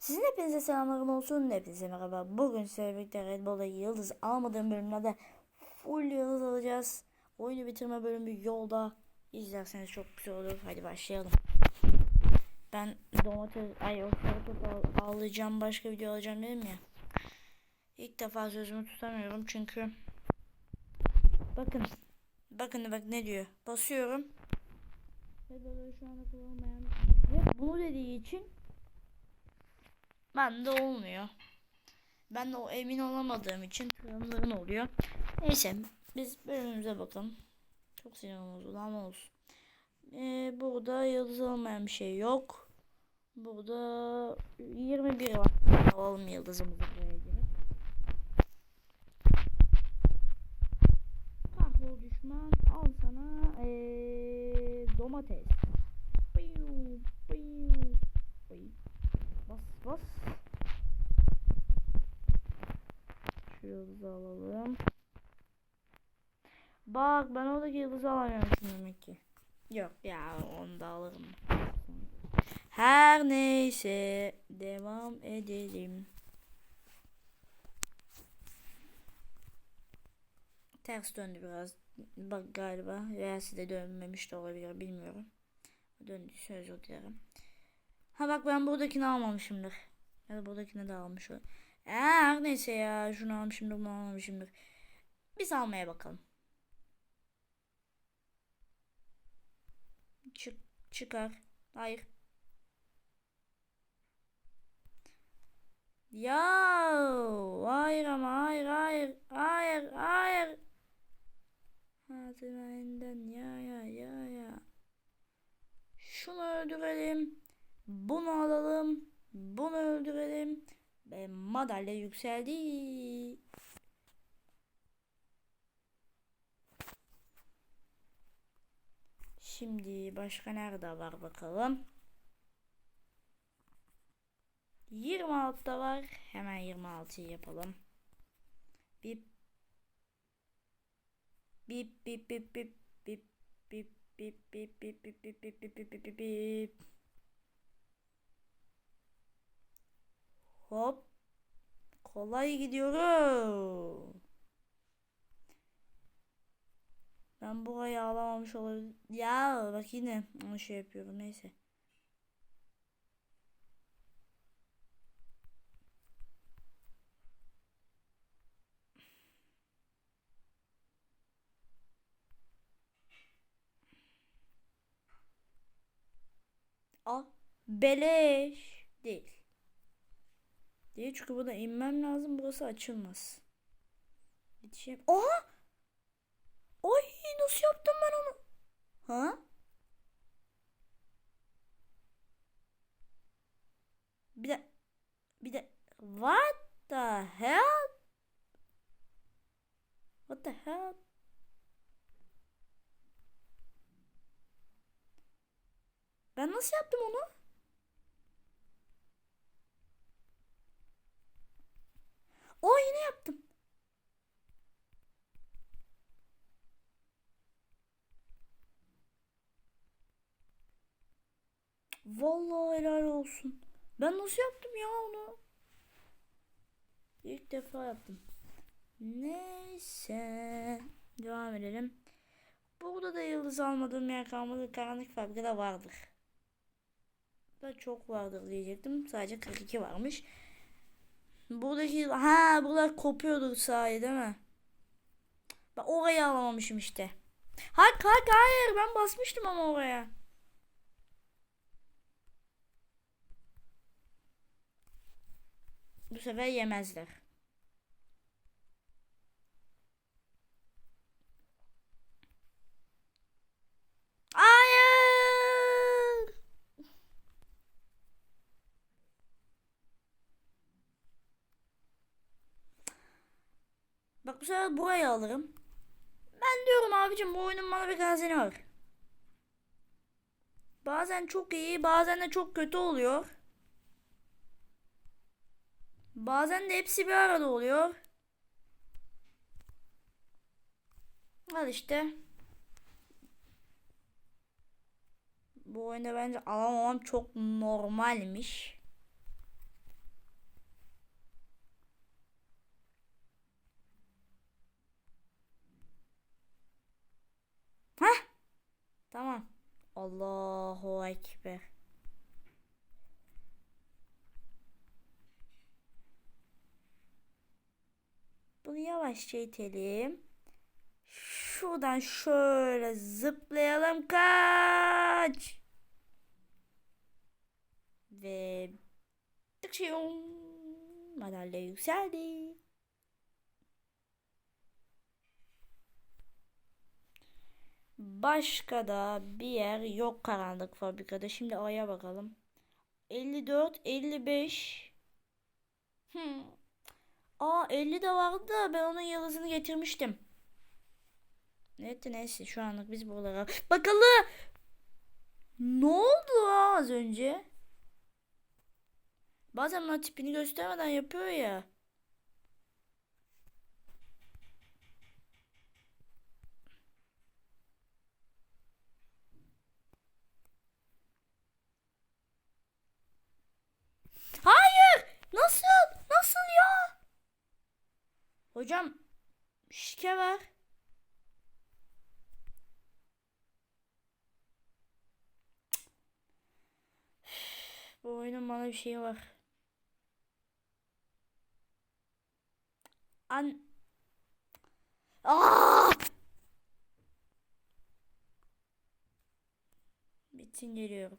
Sizin hepinize selamlarım olsun. Hepinize merhaba. Bugün sizlerle birlikte Red Bull'a yıldız almadığım bölümlerde full yıldız alacağız. Oyunu bitirme bölümü yolda. İzlerseniz çok güzel olur. Hadi başlayalım. Ben domates, ay o al- alacağım başka video alacağım dedim ya. İlk defa sözümü tutamıyorum çünkü bakın bakın bak ne diyor. Basıyorum. Red Bull'u şu anda kullanmayan ve bunu dediği için ben de olmuyor. Ben de o emin olamadığım için tırnağın oluyor. Neyse biz bölümümüze bakalım. Çok sinirim bozuldu ama olsun. Ee, burada yıldız olmayan bir şey yok. Burada 21 var. Alalım yıldızımızı buraya girip. Kahrol düşman al sana ee, domates. Bas. Şu yıldızı alalım. Bak ben oradaki yıldızı alamıyormuşum demek ki. Yok ya onu da alırım. Her neyse devam edelim. Ters döndü biraz. Bak galiba. Veya size dönmemiş de olabilir bilmiyorum. Döndüyse özür dilerim. Ha bak ben buradakini almamışımdır. Ya da buradakini de almış ol. Ee, her neyse ya şunu almışımdır bunu almamışımdır. Biz almaya bakalım. Çık çıkar. Hayır. Ya hayır ama hayır hayır hayır hayır. Haziran'dan ya ya ya ya. Şunu öldürelim. Bunu alalım. Bunu öldürelim. Ve madalya yükseldi. Şimdi başka nerede var bakalım. 26'da var. Hemen 26'yı yapalım. Bip. Bip bip bip bip bip bip bip bip bip bip bip bip bip bip bip bip bip. Hop. Kolay gidiyorum. Ben burayı alamamış olabilirim. Ya bak yine onu şey yapıyorum neyse. Al. Beleş. Değil. Değil çünkü burada inmem lazım. Burası açılmaz. Yetişeyim. Oha! Oy nasıl yaptım ben onu? Ha? Bir de bir de what the hell? What the hell? Ben nasıl yaptım onu? O yine yaptım. Vallahi helal olsun. Ben nasıl yaptım ya onu? İlk defa yaptım. Neyse. Devam edelim. Burada da yıldız almadığım yer kalmadı. Karanlık fabrikada vardır. Da çok vardır diyecektim. Sadece 42 varmış. Buradaki ha buralar kopuyordur sahi değil mi? Ben orayı alamamışım işte. Hayır hayır hayır ben basmıştım ama oraya. Bu sefer yemezler. Hayır. Bak bu sefer burayı alırım. Ben diyorum abicim bu oyunun bana bir gazini var. Bazen çok iyi bazen de çok kötü oluyor. Bazen de hepsi bir arada oluyor. Al işte. Bu oyunda bence alamamam çok normalmiş. Hah. Tamam. Allahu Ekber. Bunu yavaşça itelim. Şuradan şöyle zıplayalım. Kaç. Ve tıkşıyum. Madalya yükseldi. Başka da bir yer yok karanlık fabrikada. Şimdi aya bakalım. 54, 55. Hmm. Aa 50 de vardı da ben onun yıldızını getirmiştim. Neyse neyse şu anlık biz buralara bakalım. Ne oldu az önce? Bazen bana tipini göstermeden yapıyor ya. Hayır! Nasıl? Nasıl ya? Hocam şike var. Bu oyunun bana bir şeyi var. An... Aa! Bitsin geliyorum.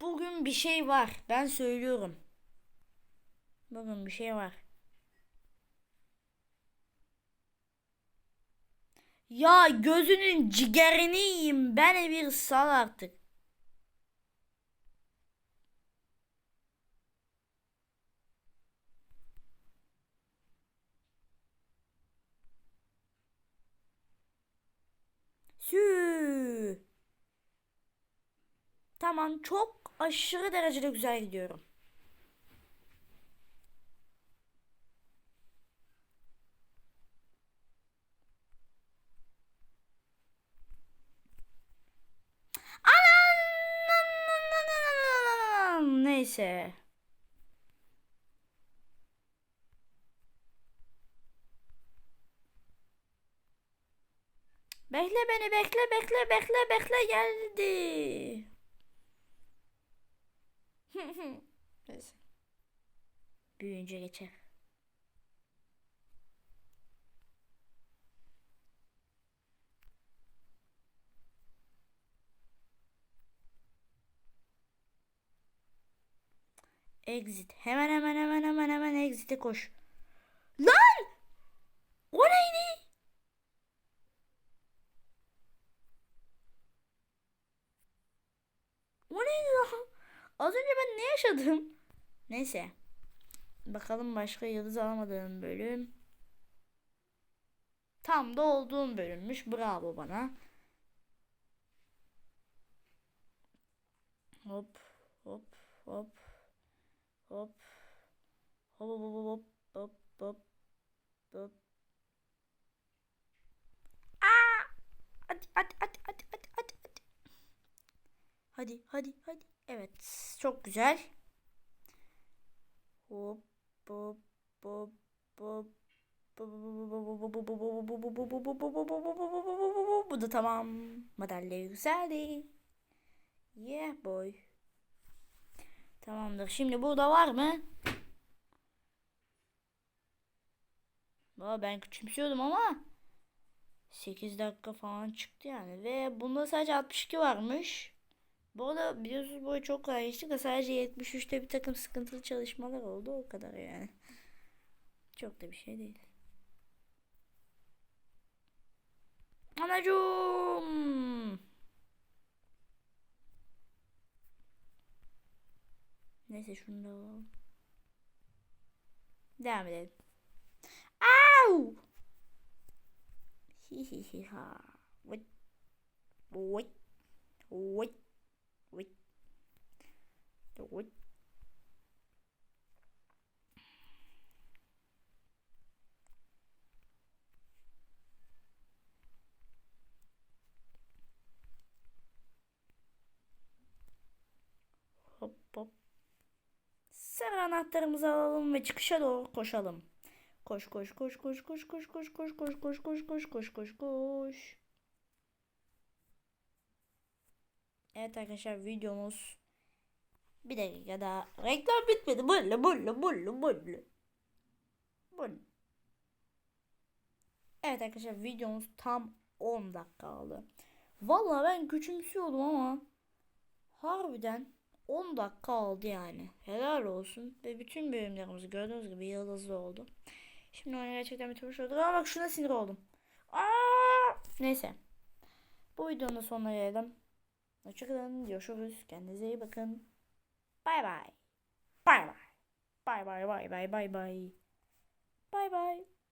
Bugün bir şey var. Ben söylüyorum. Bugün bir şey var. Ya gözünün ciğerini yiyeyim. Ben bir sal artık. Sü. Tamam çok aşırı derecede güzel gidiyorum. Neyse. Bekle beni bekle bekle bekle bekle geldi. Neyse. Büyüyünce geçer. Exit. Hemen hemen hemen hemen hemen exit'e koş. Lan! O neydi? O neydi lan? Az önce ben ne yaşadım? Neyse. Bakalım başka yıldız alamadığım bölüm. Tam da olduğum bölümmüş. Bravo bana. Hop hop hop hop hop hop hop hop hop hop Aa! Hadi hadi hadi hadi hadi hadi hadi. Hadi hadi hadi. Evet çok güzel. Hop hop hop hop. Bu da tamam. Madalya yükseldi. Yeah boy. Tamamdır. Şimdi burada var mı? Valla ben küçümsüyordum ama 8 dakika falan çıktı yani. Ve bunda sadece 62 varmış. Bu arada biliyorsunuz boyu çok kolay geçti de sadece 73'te bir takım sıkıntılı çalışmalar oldu. O kadar yani. Çok da bir şey değil. Anacığım. Neyse şunu da alalım. Devam edelim. Au! Hi hi hi ha. Wait. Wait. Wait. Wait. Wait. Hemen anahtarımızı alalım ve çıkışa doğru koşalım. Koş koş koş koş koş koş koş koş koş koş koş koş koş koş koş. Evet arkadaşlar videomuz bir dakika daha reklam bitmedi. Bullu bullu bullu bullu. Bullu. Evet arkadaşlar videomuz tam 10 dakika aldı. Valla ben küçümsüyordum ama harbiden 10 dakika oldu yani. Helal olsun. Ve bütün bölümlerimiz gördüğünüz gibi yıldızlı oldu. Şimdi oyunu gerçekten bitirmiş olduk. Ama bak şuna sinir oldum. Aa! Neyse. Bu videonun sonuna gelelim. Hoşçakalın. Görüşürüz. Kendinize iyi bakın. Bay bay. Bay bay. Bay bay bay bay bay bay. Bay bay.